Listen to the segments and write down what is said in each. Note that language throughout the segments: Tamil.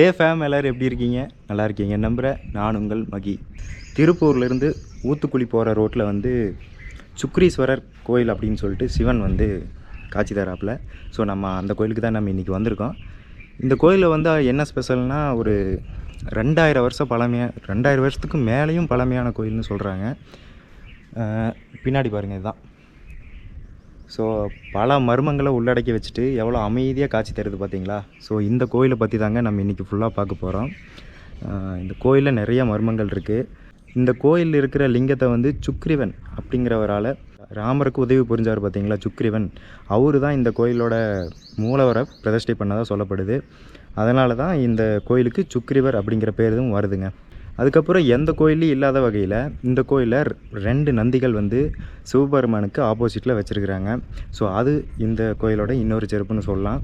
ஏ ஃபேம் எல்லோரும் எப்படி இருக்கீங்க? நல்லா இருக்கீங்க. நம்புகிறேன் நான் உங்கள் மகி. திருப்பூர்லேருந்து ஊத்துக்குழி போகிற ரோட்டில் வந்து சுக்ரீஸ்வரர் கோயில் அப்படின்னு சொல்லிட்டு சிவன் வந்து காட்சி தராப்புல. ஸோ நம்ம அந்த கோயிலுக்கு தான் நம்ம இன்றைக்கி வந்திருக்கோம். இந்த கோயிலில் வந்து என்ன ஸ்பெஷல்னால் ஒரு ரெண்டாயிரம் வருஷம் பழமையாக ரெண்டாயிரம் வருஷத்துக்கு மேலேயும் பழமையான கோயில்னு சொல்கிறாங்க பின்னாடி பாருங்கள் இதுதான். ஸோ பல மர்மங்களை உள்ளடக்கி வச்சுட்டு எவ்வளோ அமைதியாக காட்சி தருது பார்த்தீங்களா? ஸோ இந்த கோயிலை பற்றி தாங்க நம்ம இன்றைக்கி ஃபுல்லாக பார்க்க போகிறோம் இந்த கோயிலில் நிறைய மர்மங்கள் இருக்குது இந்த கோயிலில் இருக்கிற லிங்கத்தை வந்து சுக்ரிவன் அப்படிங்கிறவரால் ராமருக்கு உதவி புரிஞ்சார் பார்த்தீங்களா? சுக்ரிவன். அவரு தான் இந்த கோயிலோட மூலவரை பிரதிஷ்டை பண்ணதாக சொல்லப்படுது. அதனால தான் இந்த கோயிலுக்கு சுக்ரிவர் அப்படிங்கிற பேரும் வருதுங்க. அதுக்கப்புறம் எந்த கோயிலையும் இல்லாத வகையில் இந்த கோயிலில் ரெண்டு நந்திகள் வந்து சிவபெருமானுக்கு ஆப்போசிட்டில் வச்சுருக்குறாங்க. ஸோ அது இந்த கோயிலோட இன்னொரு சிறப்புன்னு சொல்லலாம்.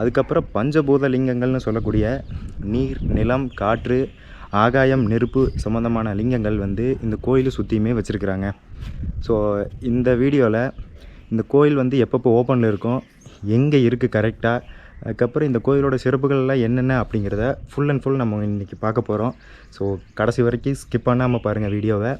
அதுக்கப்புறம் பஞ்சபூத லிங்கங்கள்னு சொல்லக்கூடிய நீர் நிலம் காற்று ஆகாயம் நெருப்பு சம்மந்தமான லிங்கங்கள் வந்து இந்த கோயிலை சுற்றியுமே வச்சுருக்குறாங்க. ஸோ இந்த வீடியோவில் இந்த கோயில் வந்து எப்பப்போ ஓப்பனில் இருக்கும் எங்கே இருக்குது கரெக்டாக அதுக்கப்புறம் இந்த கோயிலோட சிறப்புகள்லாம் என்னென்ன அப்படிங்கிறத ஃபுல் அண்ட் ஃபுல் நம்ம இன்றைக்கி பார்க்க போகிறோம் ஸோ கடைசி வரைக்கும் ஸ்கிப் பண்ணாமல் பாருங்கள் வீடியோவை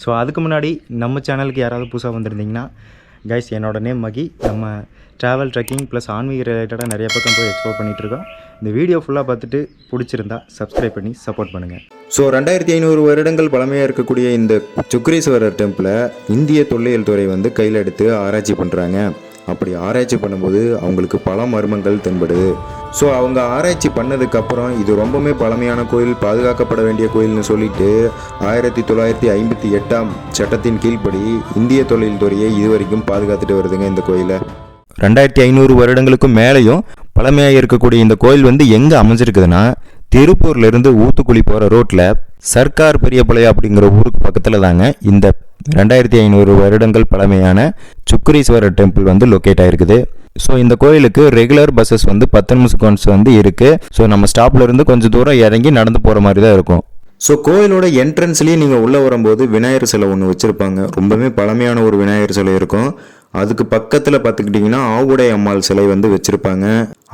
ஸோ அதுக்கு முன்னாடி நம்ம சேனலுக்கு யாராவது புதுசாக வந்திருந்தீங்கன்னா கைஸ் என்னோட நேம் மகி. நம்ம ட்ராவல் ட்ரெக்கிங் ப்ளஸ் ஆன்மீக ரிலேட்டடாக நிறைய பக்கம் போய் எக்ஸ்ப்ளோர் பண்ணிகிட்ருக்கோம் இந்த வீடியோ ஃபுல்லாக பார்த்துட்டு பிடிச்சிருந்தா சப்ஸ்கிரைப் பண்ணி சப்போர்ட் பண்ணுங்கள் ஸோ ரெண்டாயிரத்தி ஐநூறு வருடங்கள் பழமையாக இருக்கக்கூடிய இந்த சுக்ரீஸ்வரர் டெம்பிளை இந்திய தொல்லியல் துறை வந்து கையில் எடுத்து ஆராய்ச்சி பண்ணுறாங்க அப்படி ஆராய்ச்சி பண்ணும்போது அவங்களுக்கு பல மர்மங்கள் தென்படுது. ஸோ அவங்க ஆராய்ச்சி பண்ணதுக்கப்புறம் இது ரொம்பவுமே பழமையான கோயில் பாதுகாக்கப்பட வேண்டிய கோயில்னு சொல்லிட்டு ஆயிரத்தி தொள்ளாயிரத்தி ஐம்பத்தி எட்டாம் சட்டத்தின் கீழ்ப்படி இந்திய தொழில்துறையை இதுவரைக்கும் பாதுகாத்துட்டு வருதுங்க இந்த கோயிலை. ரெண்டாயிரத்தி ஐநூறு வருடங்களுக்கும் மேலேயும் பழமையாக இருக்கக்கூடிய இந்த கோயில் வந்து எங்கே அமைஞ்சிருக்குதுன்னா திருப்பூர்லேருந்து ஊத்துக்குழி போகிற ரோட்டில் சர்க்கார் பெரியபாளையம் அப்படிங்கிற ஊருக்கு பக்கத்தில் தாங்க இந்த ரெண்டாயிரத்தி ஐநூறு வருடங்கள் பழமையான சுக்ரீஸ்வரர் டெம்பிள் வந்து லொக்கேட் ஆகிருக்குது ஸோ இந்த கோயிலுக்கு ரெகுலர் பஸ்ஸஸ் வந்து பத்து நிமிஷம் வந்து இருக்குது ஸோ நம்ம ஸ்டாப்லேருந்து கொஞ்சம் தூரம் இறங்கி நடந்து போகிற மாதிரி தான் இருக்கும். ஸோ கோயிலோட என்ட்ரன்ஸ்லேயே நீங்கள் உள்ளே வரும்போது விநாயகர் சிலை ஒன்று வச்சுருப்பாங்க. ரொம்பவே பழமையான ஒரு விநாயகர் சிலை இருக்கும். அதுக்கு பக்கத்தில் பார்த்துக்கிட்டிங்கன்னா ஆவுடை அம்மாள் சிலை வந்து வச்சுருப்பாங்க.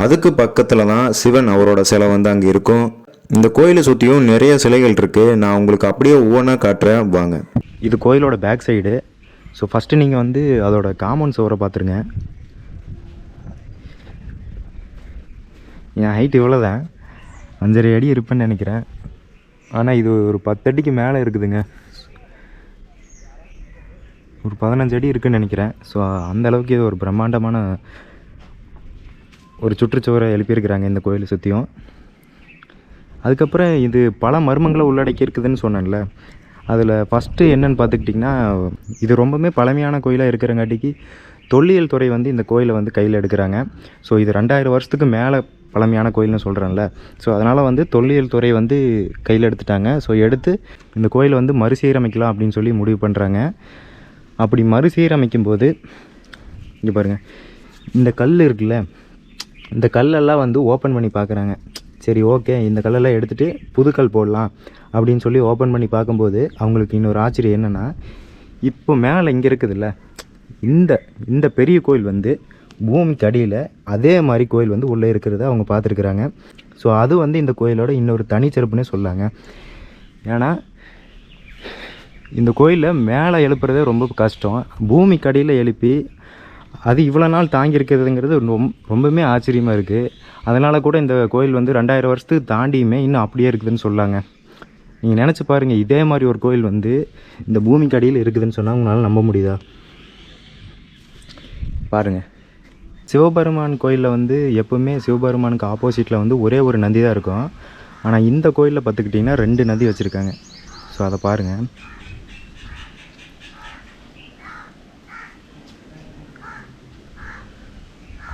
அதுக்கு பக்கத்தில் தான் சிவன் அவரோட சிலை வந்து அங்கே இருக்கும். இந்த கோயிலை சுற்றியும் நிறைய சிலைகள் இருக்குது நான் உங்களுக்கு அப்படியே ஒவ்வொன்றா காட்டுறேன். வாங்க. இது கோயிலோட பேக் சைடு ஸோ ஃபஸ்ட்டு நீங்கள் வந்து அதோட காமன் சுவரை பார்த்துருங்க என் ஹைட் இவ்வளோ தான் அஞ்சரை அடி இருப்பேன்னு நினைக்கிறேன். ஆனால் இது ஒரு பத்து அடிக்கு மேலே இருக்குதுங்க. ஒரு பதினஞ்சு அடி இருக்குதுன்னு நினைக்கிறேன். ஸோ அந்த அளவுக்கு இது ஒரு பிரம்மாண்டமான ஒரு சுற்றுச்சுவரை எழுப்பியிருக்கிறாங்க இந்த கோயிலை சுற்றியும் அதுக்கப்புறம் இது பல மர்மங்களை உள்ளடக்கி இருக்குதுன்னு சொன்னேன்ல. அதில் ஃபஸ்ட்டு என்னென்னு பார்த்துக்கிட்டிங்கன்னா இது ரொம்பவுமே பழமையான கோயிலாக இருக்கிறங்காட்டிக்கு தொல்லியல் துறை வந்து இந்த கோயிலை வந்து கையில் எடுக்கிறாங்க. ஸோ இது ரெண்டாயிரம் வருஷத்துக்கு மேலே பழமையான கோயில்னு சொல்கிறேன்ல ஸோ அதனால் வந்து தொல்லியல் துறை வந்து கையில் எடுத்துட்டாங்க. ஸோ எடுத்து இந்த கோயிலை வந்து மறுசீரமைக்கலாம் அப்படின்னு சொல்லி முடிவு பண்ணுறாங்க அப்படி மறுசீரமைக்கும் போது இங்கே பாருங்கள் இந்த கல் இருக்குல்ல இந்த கல்லெல்லாம் வந்து ஓப்பன் பண்ணி பார்க்குறாங்க. சரி ஓகே இந்த கல்லெல்லாம் எடுத்துகிட்டு புது கல் போடலாம் அப்படின்னு சொல்லி ஓப்பன் பண்ணி பார்க்கும்போது அவங்களுக்கு இன்னொரு ஆச்சரியம் என்னென்னா இப்போ மேலே இங்கே இருக்குதுல்ல இந்த இந்த பெரிய கோயில் வந்து பூமிக்கு அடியில் அதே மாதிரி கோயில் வந்து உள்ளே இருக்கிறத அவங்க பார்த்துருக்குறாங்க. ஸோ அது வந்து இந்த கோயிலோட இன்னொரு தனிச்சிறப்புன்னே சொல்லாங்க. ஏன்னா இந்த கோயிலில் மேலே எழுப்புறதே ரொம்ப கஷ்டம். பூமிக்கு அடியில் எழுப்பி அது இவ்வளோ நாள் தாங்கியிருக்கிறதுங்கிறது ரொம்ப ரொம்பவுமே ஆச்சரியமாக இருக்குது அதனால் கூட இந்த கோயில் வந்து ரெண்டாயிரம் வருஷத்துக்கு தாண்டியுமே இன்னும் அப்படியே இருக்குதுன்னு சொல்லாங்க. நீங்கள் நினச்சி பாருங்கள் இதே மாதிரி ஒரு கோயில் வந்து இந்த பூமிக்கு அடியில் இருக்குதுன்னு சொன்னால் உங்களால் நம்ப முடியுதா? பாருங்கள் சிவபெருமான் கோயிலில் வந்து எப்போவுமே சிவபெருமானுக்கு ஆப்போசிட்டில் வந்து ஒரே ஒரு நந்தி தான் இருக்கும். ஆனால் இந்த கோயிலில் பார்த்துக்கிட்டிங்கன்னா ரெண்டு நந்தி வச்சுருக்காங்க. ஸோ அதை பாருங்கள்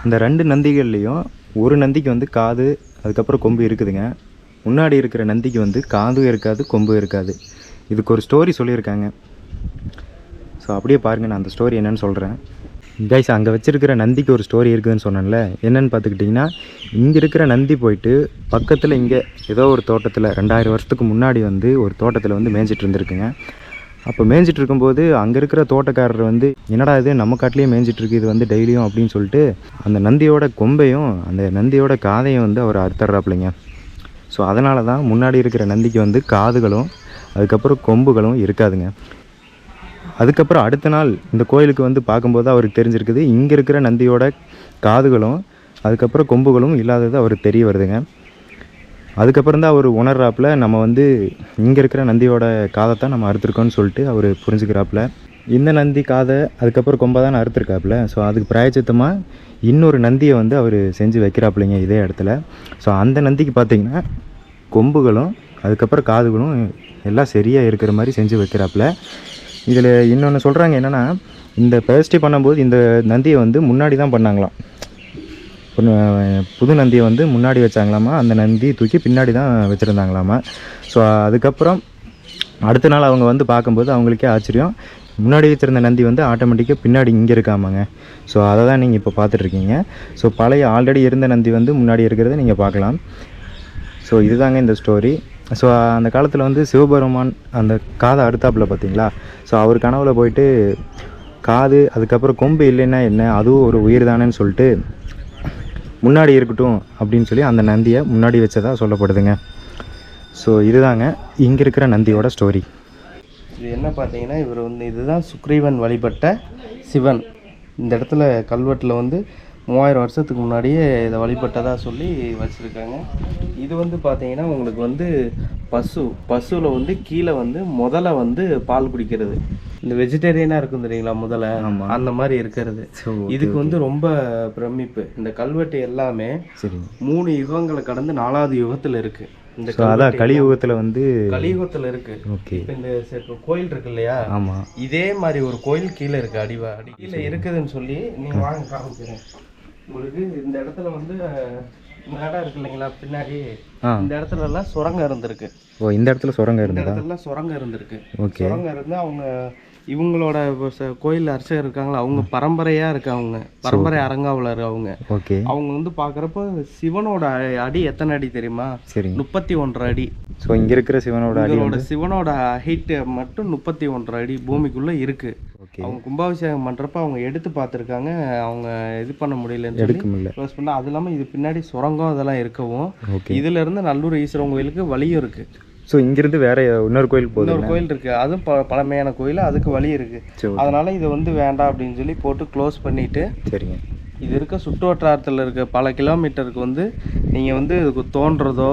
அந்த ரெண்டு நந்திகள்லேயும் ஒரு நந்திக்கு வந்து காது அதுக்கப்புறம் கொம்பு இருக்குதுங்க. முன்னாடி இருக்கிற நந்திக்கு வந்து காதும் இருக்காது கொம்பும் இருக்காது. இதுக்கு ஒரு ஸ்டோரி சொல்லியிருக்காங்க. ஸோ அப்படியே பாருங்கள் நான் அந்த ஸ்டோரி என்னன்னு சொல்கிறேன் கைஸ் அங்கே வச்சுருக்கிற நந்திக்கு ஒரு ஸ்டோரி இருக்குதுன்னு சொன்னேன்ல. என்னன்னு பார்த்துக்கிட்டிங்கன்னா இங்கே இருக்கிற நந்தி போயிட்டு பக்கத்தில் இங்கே ஏதோ ஒரு தோட்டத்தில் ரெண்டாயிரம் வருஷத்துக்கு முன்னாடி வந்து ஒரு தோட்டத்தில் வந்து மேய்ஞ்சிட்டு இருந்திருக்குங்க. அப்போ மேய்ஞ்சிட்டு இருக்கும்போது அங்கே இருக்கிற தோட்டக்காரர் வந்து என்னடா இது? நம்ம காட்டிலேயே மேய்ஞ்சிட்டு இருக்கு. இது வந்து டெய்லியும் அப்படின்னு சொல்லிட்டு அந்த நந்தியோட கொம்பையும் அந்த நந்தியோட காதையும் வந்து அவர் அறுத்துறாப்புலைங்க ஸோ அதனால தான் முன்னாடி இருக்கிற நந்திக்கு வந்து காதுகளும் அதுக்கப்புறம் கொம்புகளும் இருக்காதுங்க. அதுக்கப்புறம் அடுத்த நாள் இந்த கோயிலுக்கு வந்து பார்க்கும்போது அவருக்கு தெரிஞ்சிருக்குது இங்கே இருக்கிற நந்தியோட காதுகளும் அதுக்கப்புறம் கொம்புகளும் இல்லாதது அவருக்கு தெரிய வருதுங்க. அதுக்கப்புறம் தான் அவர் உணர்றாப்புல நம்ம வந்து இங்கே இருக்கிற நந்தியோட காதை தான் நம்ம அறுத்துருக்கோம்னு சொல்லிட்டு அவர் புரிஞ்சுக்கிறாப்புல. இந்த நந்தி காதை அதுக்கப்புறம் கொம்பை தான் அறுத்துருக்காப்புல. ஸோ அதுக்கு பிராயச்சித்தமாக இன்னொரு நந்தியை வந்து அவர் செஞ்சு வைக்கிறாப்புலைங்க இதே இடத்துல. ஸோ அந்த நந்திக்கு பார்த்தீங்கன்னா கொம்புகளும் அதுக்கப்புறம் காதுகளும் எல்லாம் சரியாக இருக்கிற மாதிரி செஞ்சு வைக்கிறாப்புல. இதில் இன்னொன்று சொல்கிறாங்க என்னென்னா இந்த பேஸ்டி பண்ணும்போது இந்த நந்தியை வந்து முன்னாடி தான் பண்ணாங்களாம். புது நந்தியை வந்து முன்னாடி வச்சாங்களாமா? அந்த நந்தி தூக்கி பின்னாடி தான் வச்சுருந்தாங்களாமா? ஸோ அதுக்கப்புறம் அடுத்த நாள் அவங்க வந்து பார்க்கும்போது அவங்களுக்கே ஆச்சரியம். முன்னாடி வச்சுருந்த நந்தி வந்து ஆட்டோமேட்டிக்காக பின்னாடி இங்கே இருக்காமாங்க. ஸோ அதை தான் நீங்கள் இப்போ பார்த்துட்ருக்கீங்க. ஸோ பழைய ஆல்ரெடி இருந்த நந்தி வந்து முன்னாடி இருக்கிறத நீங்கள் பார்க்கலாம். ஸோ இதுதாங்க இந்த ஸ்டோரி ஸோ அந்த காலத்தில் வந்து சிவபெருமான் அந்த காதை அடுத்தாப்பில் பார்த்தீங்களா? ஸோ அவர் கனவில் போயிட்டு காது அதுக்கப்புறம் கொம்பு இல்லைன்னா என்ன? அதுவும் ஒரு உயிர் தானேன்னு சொல்லிட்டு முன்னாடி இருக்கட்டும் அப்படின்னு சொல்லி அந்த நந்தியை முன்னாடி வச்சதா சொல்லப்படுதுங்க. ஸோ இதுதாங்க இங்கே இருக்கிற நந்தியோட ஸ்டோரி இது என்ன பார்த்தீங்கன்னா இவர் வந்து இதுதான் சுக்ரீவன் வழிபட்ட சிவன். இந்த இடத்துல கல்வெட்டில் வந்து மூவாயிரம் வருஷத்துக்கு முன்னாடியே இதை வழிபட்டதாக சொல்லி வச்சுருக்காங்க. இது வந்து பார்த்தீங்கன்னா உங்களுக்கு வந்து பசு பசுவில் வந்து கீழே வந்து முதல்ல வந்து பால் குடிக்கிறது. இந்த வெஜிடேரியனாக இருக்கும் தெரியுங்களா முதல்ல அந்த மாதிரி இருக்கிறது. இதுக்கு வந்து ரொம்ப பிரமிப்பு. இந்த கல்வெட்டு எல்லாமே மூணு யுகங்களை கடந்து நாலாவது யுகத்தில் இருக்கு. இந்த அதான் கலியுகத்தில் வந்து கலியுகத்தில் இருக்கு. ஓகே. இந்த கோயில் இருக்கு இல்லையா? ஆமாம் இதே மாதிரி ஒரு கோயில் கீழே இருக்கு அடிவா. அடி கீழே இருக்குதுன்னு சொல்லி நீங்க வாங்க காமிக்கிறேன். உங்களுக்கு இந்த இடத்துல வந்து மேடம் இருக்கு இல்லைங்களா பின்னாடி. இந்த இடத்துல எல்லாம் சுரங்கம் இருந்திருக்கு. ஓ இந்த இடத்துல சுரங்கம் இந்த இருந்ததா? இடத்துல எல்லாம் சுரங்கம் இருந்திருக்கு. ஓகே. சுரங்கம் இருந்து அவங்க இவங்களோட கோயில் அர்ச்சகர் இருக்காங்களா அவங்க பரம்பரையா இருக்காங்க பரம்பரை அரங்காவலர் அவங்க. ஓகே. அவங்க வந்து பாக்குறப்ப சிவனோட அடி எத்தனை அடி தெரியுமா? சரிங்க முப்பத்தி ஒன்றரை அடி. ஸோ இங்கே இருக்கிற சிவனோட அடி இவங்களோட சிவனோட ஹைட் மட்டும் முப்பத்தி ஒன்றரை அடி பூமிக்குள்ள இருக்கு. ஓகே அவங்க கும்பாபிஷேகம் பண்றப்ப அவங்க எடுத்து பார்த்துருக்காங்க. அவங்க இது பண்ண முடியலன்னு எடுக்க முடியல. க்ளோஸ் பண்ணா அது இல்லாம இது பின்னாடி சுரங்கம் அதெல்லாம் இருக்கவும். ஓகே இதுல இருந்து நல்லூர் ஈஸ்வரன் கோயிலுக்கு வழியும் இருக்கு. ஸோ இங்கிருந்து வேற இன்னொரு கோயில் போகுது இன்னொரு கோயில் இருக்கு. அதுவும் ப- பழமையான கோயில். அதுக்கு வழி இருக்கு. சரி அதனால இது வந்து வேண்டாம் அப்படின்னு சொல்லி போட்டு க்ளோஸ் பண்ணிட்டு சரிங்க. இது இருக்க சுற்று வட்டாரத்தில் இருக்க பல கிலோமீட்டருக்கு வந்து நீங்கள் வந்து இதுக்கு தோன்றதோ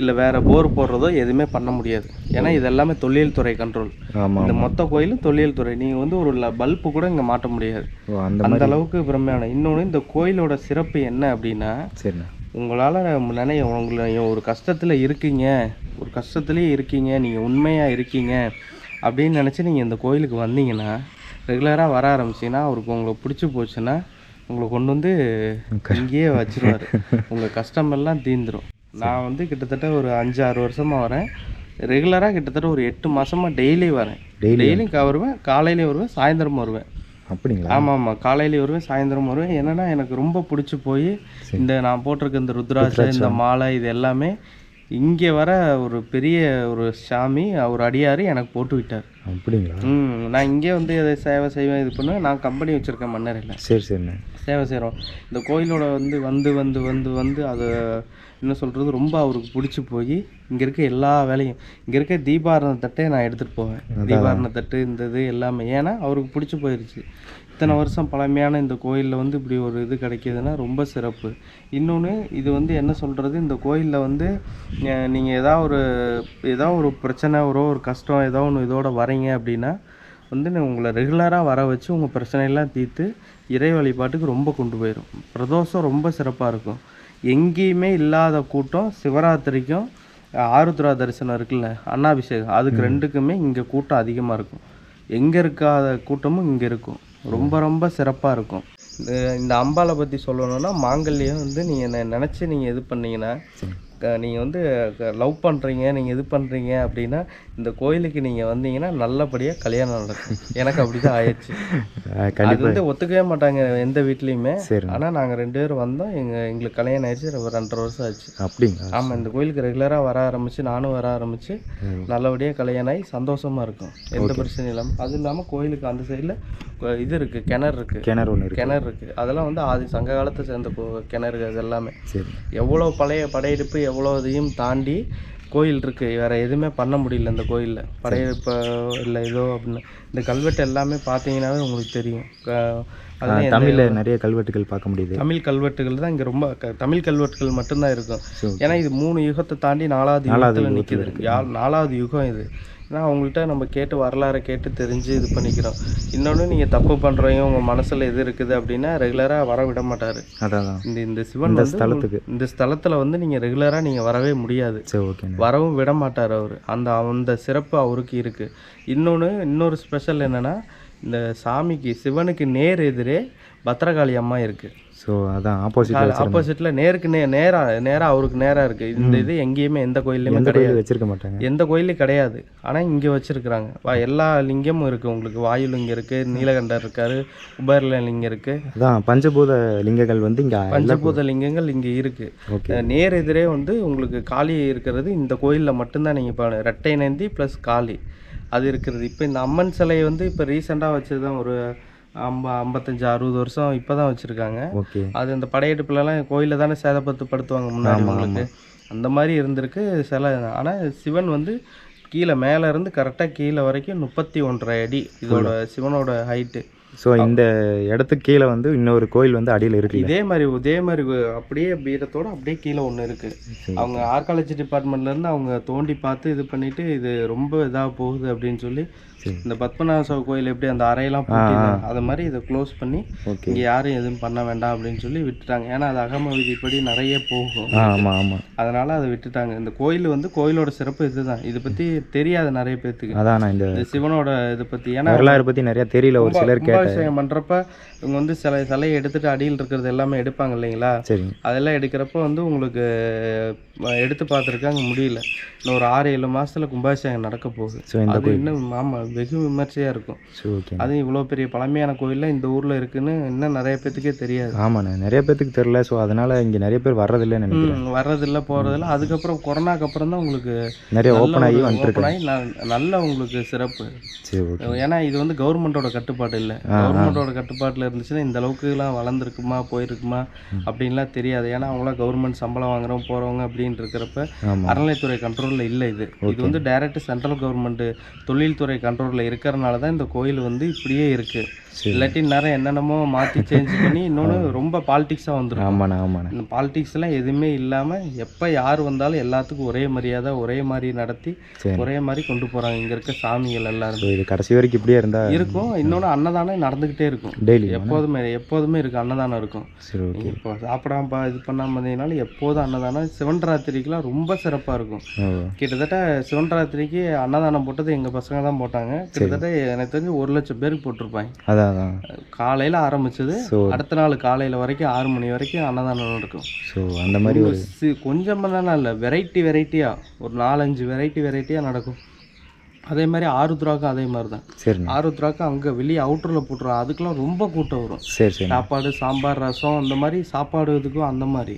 இல்லை வேற போர் போடுறதோ எதுவுமே பண்ண முடியாது. ஏன்னா இது எல்லாமே தொழில் துறை கண்ட்ரோல் இந்த மொத்த கோயிலும் தொழில் துறை நீங்கள் வந்து ஒரு பல்பு கூட இங்கே மாட்ட முடியாது. அந்த அளவுக்கு பிரம்மையான. இன்னொன்று இந்த கோயிலோட சிறப்பு என்ன அப்படின்னா உங்களால் நினைய உங்களை ஒரு கஷ்டத்தில் இருக்கீங்க. ஒரு கஷ்டத்துலேயே இருக்கீங்க. நீங்கள் உண்மையாக இருக்கீங்க அப்படின்னு நினச்சி நீங்கள் இந்த கோயிலுக்கு வந்தீங்கன்னா ரெகுலராக வர ஆரம்பிச்சீங்கன்னா அவருக்கு உங்களை பிடிச்சி போச்சுன்னா உங்களை கொண்டு வந்து இங்கேயே வச்சிருவாரு. உங்கள் கஷ்டமெல்லாம் தீந்துரும். நான் வந்து கிட்டத்தட்ட ஒரு அஞ்சு ஆறு வருஷமாக வரேன். ரெகுலராக கிட்டத்தட்ட ஒரு எட்டு மாசமாக டெய்லி வரேன். டெய்லியும் வருவேன் காலையிலையும் வருவேன் சாயந்தரமும் வருவேன். அப்படிங்களா? ஆமாம் ஆமாம் காலையில வருவேன் சாயந்தரம் வருவேன். என்னன்னா எனக்கு ரொம்ப பிடிச்சி போய் இந்த நான் போட்டிருக்க இந்த ருத்ராட்சம் இந்த மாலை இது எல்லாமே இங்கே வர ஒரு பெரிய ஒரு சாமி ஒரு அடியார் எனக்கு போட்டு விட்டார். அப்படிங்களா? ம் நான் இங்கே வந்து இதை சேவை செய்வேன் இது பண்ணுவேன். நான் கம்பெனி வச்சுருக்கேன் மன்னரையில் சரி சரிண்ணே சேவை செய்கிறோம் இந்த கோயிலோட வந்து வந்து வந்து வந்து வந்து அது என்ன சொல்கிறது ரொம்ப அவருக்கு பிடிச்சி போய் இங்கே இருக்க எல்லா வேலையும் இங்கே இருக்க தீபாரண தட்டே நான் எடுத்துகிட்டு போவேன். தீபாரண தட்டு இந்த இது எல்லாமே. ஏன்னா அவருக்கு பிடிச்சி போயிடுச்சு இத்தனை வருஷம் பழமையான இந்த கோயிலில் வந்து இப்படி ஒரு இது கிடைக்கிதுன்னா ரொம்ப சிறப்பு. இன்னொன்று இது வந்து என்ன சொல்கிறது இந்த கோயிலில் வந்து நீங்கள் ஏதாவது ஒரு ஏதாவது ஒரு பிரச்சனை ஒரு ஒரு கஷ்டம் ஏதோ ஒன்று இதோட வரீங்க அப்படின்னா வந்து உங்களை ரெகுலராக வர வச்சு உங்கள் பிரச்சனையெல்லாம் தீர்த்து இறை வழிபாட்டுக்கு ரொம்ப கொண்டு போயிடும் பிரதோஷம் ரொம்ப சிறப்பாக இருக்கும். எங்கேயுமே இல்லாத கூட்டம் சிவராத்திரிக்கும் ஆருத்ரா தரிசனம் இருக்குல்ல அன்னாபிஷேகம். அதுக்கு ரெண்டுக்குமே இங்கே கூட்டம் அதிகமாக இருக்கும். எங்கே இருக்காத கூட்டமும் இங்கே இருக்கும். ரொம்ப ரொம்ப சிறப்பாக இருக்கும். இந்த- அம்பாலை பற்றி சொல்லணும்னா மாங்கல்யம் வந்து நீங்கள் நினச்சி நீங்கள் இது பண்ணீங்கன்னா நீங்கள் வந்து லவ் பண்ணுறீங்க நீங்கள் இது பண்ணுறீங்க அப்படின்னா இந்த கோயிலுக்கு நீங்கள் வந்தீங்கன்னா நல்லபடியாக கல்யாணம் நடக்கும். எனக்கு அப்படி தான் ஆயிடுச்சு அது வந்து ஒத்துக்கவே மாட்டாங்க எந்த வீட்லேயுமே. ஆனால் நாங்கள் ரெண்டு பேரும் வந்தோம். எங்கள் எங்களுக்கு கல்யாணம் ஆயிடுச்சு. ஒரு ரெண்டரை வருஷம் ஆச்சு அப்படிங்களா? ஆமாம் இந்த கோயிலுக்கு ரெகுலராக வர ஆரம்பிச்சு நானும் வர ஆரம்பிச்சு நல்லபடியாக கல்யாணம் ஆகி சந்தோஷமாக இருக்கும். எந்த பிரச்சனையும் இல்லாமல் அது இல்லாமல் கோயிலுக்கு அந்த சைடில் இது இருக்குது கிணறு இருக்குது கிணறு ஒன்று இருக்கு. கிணறு இருக்குது அதெல்லாம் வந்து ஆதி சங்க காலத்தை சேர்ந்த கோ- கிணறு அது எல்லாமே சரி. எவ்வளோ பழைய படையெடுப்பு எவ்வளோ இதையும் தாண்டி கோயில் இருக்குது வேறு எதுவுமே பண்ண முடியல இந்த கோயிலில். படையெடுப்பு இல்லை ஏதோ அப்படின்னு. இந்த கல்வெட்டு எல்லாமே பார்த்தீங்கன்னாவே உங்களுக்கு தெரியும். க- தமிழில் நிறைய கல்வெட்டுகள் பார்க்க முடியுது. தமிழ் கல்வெட்டுகள் தான் இங்கே ரொம்ப தமிழ் கல்வெட்டுகள் மட்டும்தான் இருக்கும். ஏன்னா இது மூணு யுகத்தை தாண்டி நாலாவது யுகத்தில் நிற்கிது நாலாவது யுகம் இது. ஏன்னா அவங்கள்ட்ட நம்ம கேட்டு வரலாறை கேட்டு தெரிஞ்சு இது பண்ணிக்கிறோம். இன்னொன்று நீங்கள் தப்பு பண்ணுறீங்க உங்கள் மனசில் எது இருக்குது அப்படின்னா ரெகுலராக வர விட மாட்டார். அதான். இந்த இந்த சிவன் ஸ்தலத்துக்கு. இந்த ஸ்தலத்தில் வந்து நீங்கள் ரெகுலராக நீங்கள் வரவே முடியாது. சரி ஓகேண்ணா வரவும் விட மாட்டார் அவர். அந்த அந்த சிறப்பு அவருக்கு இருக்குது இன்னொன்று இன்னொரு ஸ்பெஷல் என்னென்னா இந்த சாமிக்கு சிவனுக்கு நேர் எதிரே பத்திரகாளி அம்மா இருக்குது ஸோ அதான் ஆப்போசிட்டில் ஆப்போசிட்ல நேருக்கு நே நேரா நேரா அவருக்கு நேரா இருக்கு. இந்த இது எங்கேயுமே எந்த கோயில்லையுமே எந்த கிடையாது. வச்சிருக்க மாட்டாங்க. எந்த கோயிலையும் கிடையாது. ஆனா இங்க வச்சிருக்கிறாங்க. வா- எல்லா லிங்கமும் இருக்கு உங்களுக்கு. வாயு லிங்கம் இருக்கு நீலகண்டர் இருக்காரு உபர்ல லிங்கம் இருக்கு. அதான் பஞ்சபூத லிங்கங்கள் வந்து இங்கே பஞ்சபூத லிங்கங்கள் இங்க இருக்கு. ஓகே அஹ் நேர் எதிரே வந்து உங்களுக்கு காளி இருக்கிறது. இந்த கோயில்ல மட்டும்தான் நீங்க இப்போ ரெட்டை நந்தி ப்ளஸ் காளி. அது இருக்கிறது. இப்போ இந்த அம்மன் சிலை வந்து இப்போ ரீசெண்டாக வச்சதுதான் ஒரு ஐம்ப ஐம்பத்தஞ்சு அறுபது வருஷம் இப்போ தான் வச்சுருக்காங்க. ஓகே. அது இந்த படையெடுப்புலலாம் கோயிலில் தானே சேதப்பத்து படுத்துவாங்க முன்னாடி உங்களுக்கு? அந்த மாதிரி இருந்திருக்கு சில. ஆனால் சிவன் வந்து கீழே மேலே இருந்து கரெக்டாக கீழே வரைக்கும் முப்பத்தி ஒன்றரை அடி இதோட சிவனோட ஹைட்டு ஸோ இந்த இடத்துக்கு கீழே வந்து இன்னொரு கோயில் வந்து அடியில் இருக்குல்ல இதே மாதிரி இதே மாதிரி அப்படியே பீடத்தோட அப்படியே கீழே ஒன்று இருக்கு. அவங்க ஆர்காலஜி டிபார்ட்மெண்ட்ல இருந்து அவங்க தோண்டி பார்த்து இது பண்ணிட்டு இது ரொம்ப இதாக போகுது அப்படின்னு சொல்லி. இந்த பத்மநாப கோயில் எப்படி அந்த அறையெல்லாம் அது மாதிரி இதை க்ளோஸ் பண்ணி இங்கே யாரும் எதுவும் பண்ண வேண்டாம் அப்படின்னு சொல்லி விட்டுட்டாங்க. ஏன்னா அது அகம விதிப்படி நிறைய போகும். ஆமாம் ஆமாம் அதனால அதை விட்டுட்டாங்க. இந்த கோயில் வந்து கோயிலோட சிறப்பு இதுதான். இதை பத்தி தெரியாது நிறைய பேர்த்துக்கு அதான் இந்த சிவனோட இதை பத்தி. ஏன்னா வரலாறு பற்றி நிறைய தெரியல. ஒரு சிலர் கேட்ட விவசாயம் பண்ணுறப்ப இவங்க வந்து சில சிலையை எடுத்துட்டு அடியில் இருக்கிறது எல்லாமே எடுப்பாங்க இல்லைங்களா? அதெல்லாம் எடுக்கிறப்ப வந்து உங்களுக்கு எடுத்து பார்த்துருக்காங்க முடியல. இன்னும் ஒரு ஆறு ஏழு மாசத்துல கும்பாபிஷேகம் நடக்க போகுது. அது இன்னும் ஆமா வெகு விமர்சையா இருக்கும். ஸோ ஓகே அது இவ்வளோ பெரிய பழமையான கோயில்ல இந்த ஊர்ல இருக்குன்னு இன்னும் நிறைய பேத்துக்கே தெரியாது. ஆமாண்ணே நிறைய பேத்துக்கு தெரில ஸோ அதனால இங்கே நிறைய பேர் வர்றதில்லைன்னு நினைக்கிறேன். வர்றதில்ல போறதில்ல. அதுக்கப்புறம் கொரோனாக்கு அப்புறம் தான் உங்களுக்கு நிறைய ஓப்பன் ஆகி ந- நல்ல உங்களுக்கு சிறப்பு. ஏன்னா இது வந்து கவர்மெண்டோட கட்டுப்பாடு இல்லை. கவர்மெண்டோட கட்டுப்பாட்டில் இருந்துச்சுன்னா இந்த அளவுக்குலாம் வளர்ந்துருக்குமா போயிருக்குமா அப்படின்லாம் தெரியாது. ஏன்னா அவங்களாம் கவர்மெண்ட் சம்பளம் வாங்குறோம் போகிறவங்க அப்படின்னு இருக்கிறப்ப அறநிலைத்துறை கண்ட்ரோலில் இல்லை இது. இது வந்து டைரக்ட் சென்ட்ரல் கவர்மெண்ட் தொழில்துறை கண்ட்ரோலில் இருக்கிறனால தான் இந்த கோயில் வந்து இப்படியே இருக்குது. இல்லாட்டி நேரம் என்னென்னமோ மாற்றி சேஞ்ச் பண்ணி இன்னொன்று ரொம்ப பாலிடிக்ஸாக வந்துடும் ஆமாண்ணே ஆமாண்ணே. இந்த பாலிடிக்ஸ்லாம் எதுவுமே இல்லாமல் எப்போ யார் வந்தாலும் எல்லாத்துக்கும் ஒரே மரியாதை ஒரே மாதிரி நடத்தி. ஒரே மாதிரி கொண்டு போகிறாங்க இங்கே இருக்க சாமிகள் எல்லாரும். இது கடைசி வரைக்கும் இப்படியே இருந்தால் இருக்கும். இன்னொன்று அன்னதானம் நடந்துக்கிட்டே இருக்கும். டெய்லி. எப்போதுமே எப்போதுமே இருக்கு அன்னதானம் இருக்கும். சரி ஓகே. இப்போ சாப்பிடாம பா- இது பண்ணாம இருந்தீங்கனாலும் எப்போதும் அன்னதானம். சிவன் ராத்திரிக்கெலாம் ரொம்ப சிறப்பாக இருக்கும். கிட்டத்தட்ட சிவன் ராத்திரிக்கு அன்னதானம் போட்டது எங்கள் பசங்க தான் போட்டாங்க. கிட்டத்தட்ட எனக்கு தெரிஞ்சு ஒரு லட்சம் பேருக்கு போட்டிருப்பாங்க. அதான் காலையில் ஆரம்பிச்சது. அடுத்த நாள் காலையில் வரைக்கும் ஆறு மணி வரைக்கும் அன்னதானம் நடக்கும். ஸோ அந்த மாதிரி ஒரு சி- கொஞ்சம் தான் இல்லை வெரைட்டி வெரைட்டியாக ஒரு நாலஞ்சு வெரைட்டி வெரைட்டியாக நடக்கும். அதே மாதிரி ஆருத்ராக்கும் அதே மாதிரி தான் சரிண்ணே. ஆருத்ராக்கும் அங்கே வெளியே அவுட்டரில் போட்டுருவோம் அதுக்கெல்லாம் ரொம்ப கூட்டம் வரும். சரி சரி. சாப்பாடு சாம்பார் ரசம் அந்த மாதிரி சாப்பாடு இதுக்கும் அந்த மாதிரி.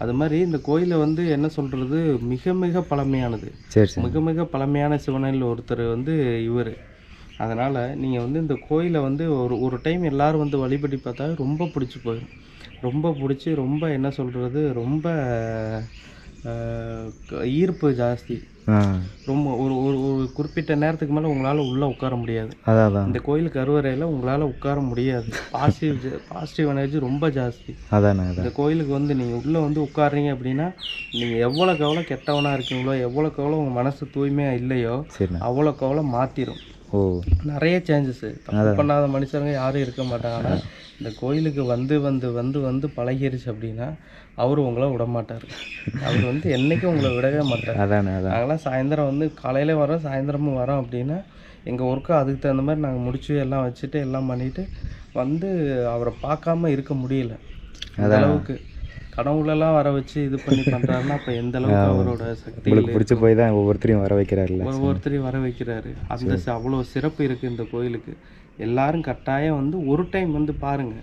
அது மாதிரி இந்த கோயிலை வந்து என்ன சொல்கிறது மிக மிக பழமையானது. சரி சரி. மிக மிக பழமையான சிவனில் ஒருத்தர் வந்து இவர். அதனால் நீங்கள் வந்து இந்த கோயிலை வந்து ஒரு ஒரு டைம் எல்லாரும் வந்து வழிபடி பார்த்தா ரொம்ப பிடிச்சி போயிடும். ரொம்ப பிடிச்சி ரொம்ப என்ன சொல்கிறது ரொம்ப ஈர்ப்பு ஜாஸ்தி. ரொம்ப ஒரு ஒரு ஒரு குறிப்பிட்ட நேரத்துக்கு மேலே உங்களால் உள்ளே உட்கார முடியாது. அதான் இந்த கோயில் கருவறையில் உங்களால் உட்கார முடியாது. பாசிட்டிவ் பாசிட்டிவ் எனர்ஜி ரொம்ப ஜாஸ்தி. அதான் இந்த கோயிலுக்கு வந்து நீங்கள் உள்ளே வந்து உட்கார்றீங்க அப்படின்னா நீங்கள் எவ்வளோக்கு எவ்வளோ கெட்டவனாக இருக்கீங்களோ எவ்வளோக்கு எவ்வளோ உங்கள் மனசு தூய்மையாக இல்லையோ அவ்வளோக்கு எவ்வளோ மாற்றிடும் ஓ. நிறைய சேஞ்சஸ் தப்பு பண்ணாத மனுஷங்க யாரும் இருக்க மாட்டாங்க. ஆனால் இந்த கோயிலுக்கு வந்து வந்து வந்து வந்து பழகிருச்சு அப்படின்னா அவர் உங்களை விட மாட்டார் அவர் வந்து என்றைக்கும் உங்களை விடவே மாட்டார். நாங்களாம் சாயந்தரம் வந்து காலையில வரோம் சாயந்தரமும் வரோம் அப்படின்னா எங்கள் ஒர்க்கு அதுக்கு தகுந்த மாதிரி நாங்கள் முடிச்சு எல்லாம் வச்சுட்டு எல்லாம் பண்ணிட்டு வந்து அவரை பார்க்காம இருக்க முடியல. அந்த அளவுக்கு. கனவுலலாம் வர வச்சு இது பண்ணி பண்ணுறாருன்னா அப்போ எந்த அளவுக்கு அவரோட சக்தி பிடிச்சி போய் தான் ஒவ்வொருத்தரையும் வர வைக்கிறாருல்ல. ஒவ்வொருத்தரையும் வர வைக்கிறாரு. அந்த அவ்வளோ சிறப்பு இருக்குது இந்த கோயிலுக்கு. எல்லாரும் கட்டாயம் வந்து ஒரு டைம் வந்து பாருங்க.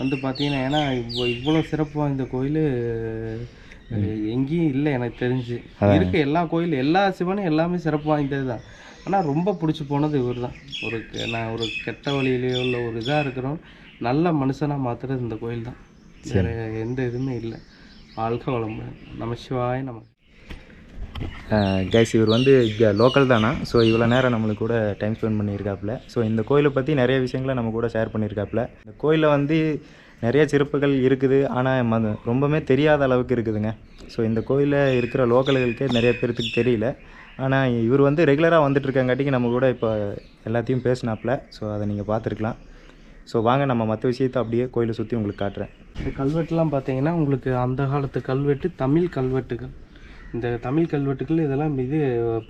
வந்து பார்த்தீங்கன்னா ஏன்னா இவ்வளோ இவ்வளோ சிறப்பு வாய்ந்த கோயில் எங்கேயும் இல்லை எனக்கு தெரிஞ்சு. இருக்க எல்லா கோயில் எல்லா சிவனும் எல்லாமே சிறப்பு வாய்ந்தது தான். ஆனால் ரொம்ப பிடிச்சி போனது இவர் தான். ஒரு நான் ஒரு கெட்ட வழியிலையோ இல்லை ஒரு இதாக இருக்கிறோம். நல்ல மனுஷனாக மாற்றுறது இந்த கோயில் தான். வேறு எந்த இதுவுமே இல்லை. வாழ்க வளமுடன் நம. சிவாய நம கைஸ் இவர் வந்து இங்கே லோக்கல் தானா? ஸோ இவ்வளோ நேரம் நம்மளுக்கு கூட டைம் ஸ்பெண்ட் பண்ணியிருக்காப்புல. ஸோ இந்த கோயிலை பற்றி நிறைய விஷயங்களை நம்ம கூட ஷேர் பண்ணியிருக்காப்புல. இந்த கோயிலில் வந்து நிறைய சிறப்புகள் இருக்குது. ஆனால் ம ரொம்பவுமே தெரியாத அளவுக்கு இருக்குதுங்க. ஸோ இந்த கோயிலில் இருக்கிற லோக்கல்களுக்கே நிறைய பேர்த்துக்கு தெரியல. ஆனால் இவர் வந்து ரெகுலராக வந்துட்டுருக்காங்காட்டிக்கு நம்ம கூட இப்போ எல்லாத்தையும் பேசினாப்புல. ஸோ அதை நீங்கள் பார்த்துருக்கலாம். ஸோ வாங்க நம்ம மற்ற விஷயத்தை அப்படியே கோயிலை சுற்றி உங்களுக்கு காட்டுறேன். இந்த கல்வெட்டுலாம் பார்த்தீங்கன்னா உங்களுக்கு அந்த காலத்து கல்வெட்டு தமிழ் கல்வெட்டுகள். இந்த தமிழ் கல்வெட்டுகள் இதெல்லாம் இது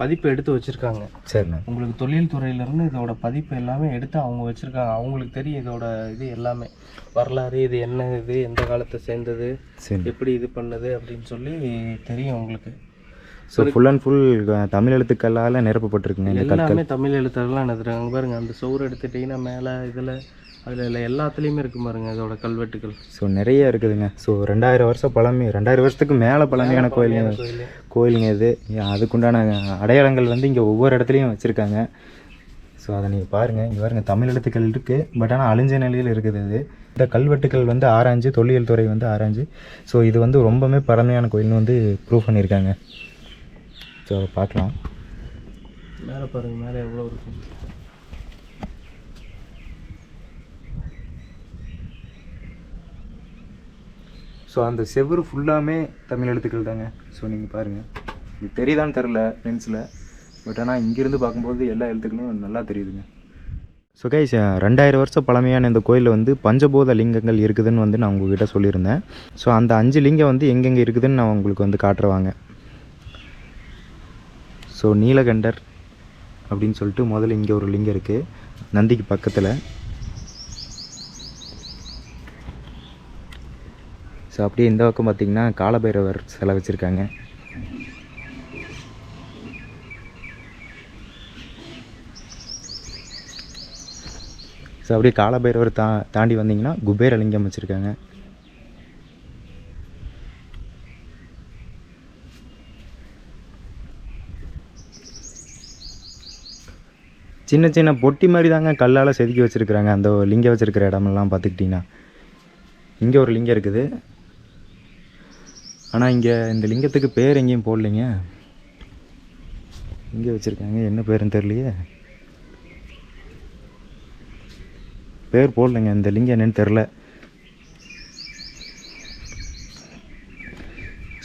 பதிப்பு எடுத்து வச்சுருக்காங்க. சரிண்ணா. உங்களுக்கு தொழில் துறையிலேருந்து இதோட பதிப்பு எல்லாமே எடுத்து அவங்க வச்சுருக்காங்க. அவங்களுக்கு தெரியும் இதோட இது எல்லாமே. வரலாறு இது என்ன இது எந்த காலத்தை சேர்ந்தது சரி. எப்படி இது பண்ணது அப்படின்னு சொல்லி தெரியும் உங்களுக்கு. So full and full Tamil எழுத்துக்களால் நிரப்பப்பட்டிருக்குங்க இந்த எல்லாமே தமிழ் எழுத்துறதுலாம் எழுதுறாங்க பாருங்க அந்த சுவர் எடுத்துட்டிங்கன்னா மேலே இதில் அதில் எல்லாத்துலேயுமே இருக்கு பாருங்க இதோட கல்வெட்டுகள். ஸோ நிறைய இருக்குதுங்க. ஸோ ரெண்டாயிரம் வருஷம் பழமை ரெண்டாயிரம் வருஷத்துக்கு மேலே பழமையான கோயில் கோயில். கோயிலுங்க இது. அதுக்குண்டான அடையாளங்கள் வந்து இங்கே ஒவ்வொரு இடத்துலையும் வச்சுருக்காங்க. ஸோ அதை நீங்கள் பாருங்கள் இங்கே பாருங்க தமிழ் எழுத்துக்கள் இருக்குது பட் ஆனால் அழிஞ்ச நிலையில் இருக்குது இது. இந்த கல்வெட்டுக்கள் வந்து ஆராய்ஞ்சு தொல்லியல் துறை வந்து ஆராய்ஞ்சு. ஸோ இது வந்து ரொம்பவுமே பழமையான கோயில்னு வந்து ப்ரூவ் பண்ணியிருக்காங்க. ஸோ அதை பார்க்கலாம். மேலே பாருங்க மேலே எவ்வளோ இருக்கும் ஸோ அந்த செவ்வறு ஃபுல்லாமே தமிழ் எழுத்துக்கள் தாங்க. ஸோ நீங்கள் பாருங்கள் இது தெரியுதான்னு தெரில லென்ஸில் பட் ஆனால் இங்கேருந்து பார்க்கும்போது எல்லா எழுத்துக்களும் நல்லா தெரியுதுங்க. ஸோ கைஸ் ரெண்டாயிரம் வருஷம் பழமையான இந்த கோயிலில் வந்து பஞ்சபூத லிங்கங்கள் இருக்குதுன்னு வந்து நான் உங்ககிட்ட சொல்லியிருந்தேன். ஸோ அந்த அஞ்சு லிங்கம் வந்து எங்கெங்கே இருக்குதுன்னு நான் உங்களுக்கு வந்து காட்டுருவாங்க ஸோ நீலகண்டர் அப்படின்னு சொல்லிட்டு முதல்ல இங்கே ஒரு லிங்கம் இருக்குது நந்திக்கு பக்கத்தில். ஸோ அப்படியே இந்த பக்கம் பார்த்தீங்கன்னா காலபைரவர் சிலை வச்சுருக்காங்க. ஸோ அப்படியே காலபைரவர் தா தாண்டி வந்தீங்கன்னா குபேரலிங்கம் வச்சுருக்காங்க. சின்ன சின்ன பொட்டி மாதிரி தாங்க கல்லால் செதுக்கி வச்சுருக்குறாங்க. அந்த லிங்கம் வச்சுருக்கிற இடமெல்லாம் பார்த்துக்கிட்டிங்கன்னா. இங்கே ஒரு லிங்கம் இருக்குது. ஆனால் இங்கே இந்த லிங்கத்துக்கு பேர் எங்கேயும் போடலைங்க. இங்கே வச்சுருக்காங்க. என்ன பேருன்னு தெரியலையே. பேர் போடலைங்க. இந்த லிங்கம் என்னன்னு தெரில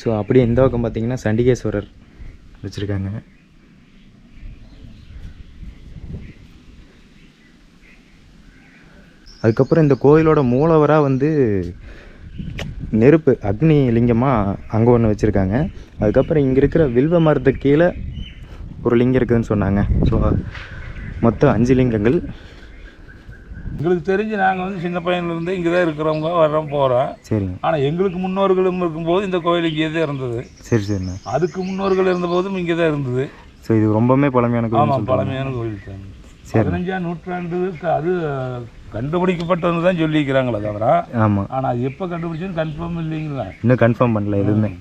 ஸோ அப்படியே இந்த பக்கம் பார்த்தீங்கன்னா சண்டிகேஸ்வரர் வச்சுருக்காங்க. அதுக்கப்புறம் இந்த கோயிலோட மூலவராக வந்து நெருப்பு அக்னி லிங்கமாக அங்கே ஒன்று வச்சுருக்காங்க. அதுக்கப்புறம் இங்கே இருக்கிற வில்வ மரத்துக்கு கீழே ஒரு லிங்கம் இருக்குதுன்னு சொன்னாங்க. ஸோ மொத்தம் அஞ்சு லிங்கங்கள். எங்களுக்கு தெரிஞ்சு நாங்கள் வந்து சின்ன பையன்லேருந்து இங்கே தான் இருக்கிறவங்க வர்றோம் போகிறோம் சரிங்க. ஆனால் எங்களுக்கு முன்னோர்களும் இருக்கும்போது இந்த கோயில் இங்கே தான் இருந்தது. சரி சரிண்ணா அதுக்கு முன்னோர்கள் இருந்தபோதும் இங்கே தான் இருந்தது. ஸோ இது ரொம்பவுமே பழமையான கோயில் ஆமாம் பழமையான கோயில் தான். பதினஞ்சாம் நூற்றாண்டுக்கு அது கண்டுபிடிக்கப்பட்டதுன்னு தான் சொல்லிக்கிறாங்களே தவிர ஆமாம் ஆனால் அது எப்போ கண்டுபிடிச்சதுன்னு கன்ஃபார்ம் இல்லைங்களா? இன்னும் கன்ஃபார்ம் பண்ணல எதுவுமே.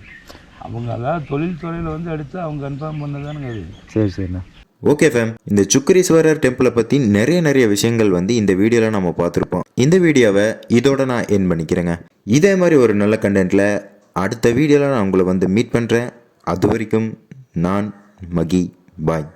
அவங்க அதாவது தொழில் துறையில் வந்து எடுத்து அவங்க கன்ஃபார்ம் பண்ணதானுங்க அது. சரி சரிண்ணா. ஓகே ஃபேம் இந்த சுக்கரீஸ்வரர் டெம்பிளை பற்றி நிறைய நிறைய விஷயங்கள் வந்து இந்த வீடியோவில் நம்ம பார்த்துருப்போம். இந்த வீடியோவை இதோட நான் என் பண்ணிக்கிறேங்க. இதே மாதிரி ஒரு நல்ல கண்டென்ட்டில் அடுத்த வீடியோவில் நான் உங்களை வந்து மீட் பண்ணுறேன் அது வரைக்கும் நான் மகி பாய்